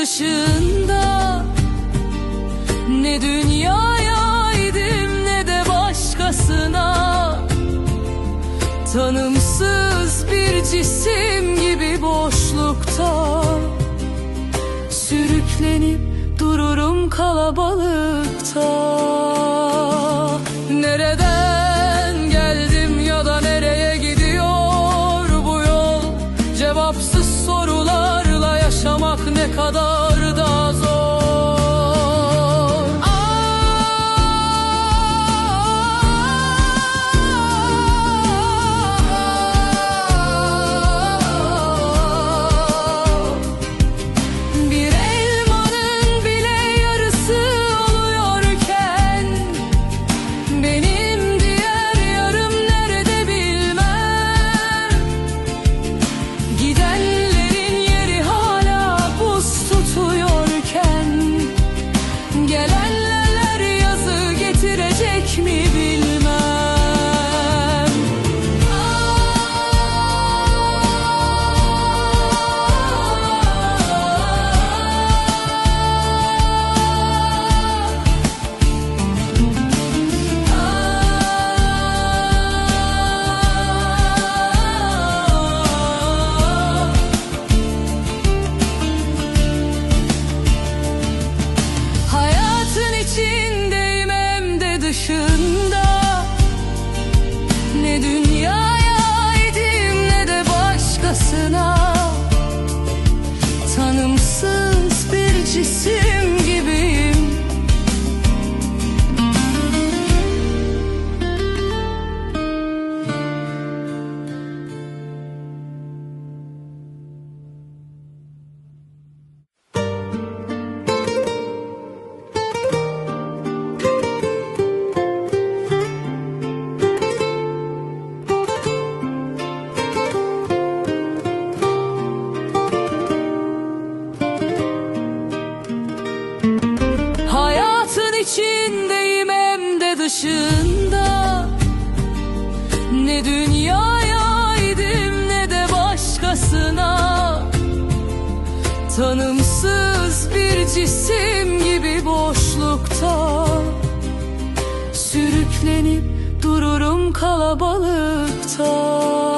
dışında. Ne dünyaya idim ne de başkasına. Tanımsız bir cisim gibi boşlukta Sürüklenip dururum kalabalıkta. Nereden Dünyaya idim ne de başkasına. Tanımsız bir cisim içindeyim hem de dışında. Ne dünyaya idim ne de başkasına. Tanımsız bir cisim gibi boşlukta Sürüklenip dururum kalabalıkta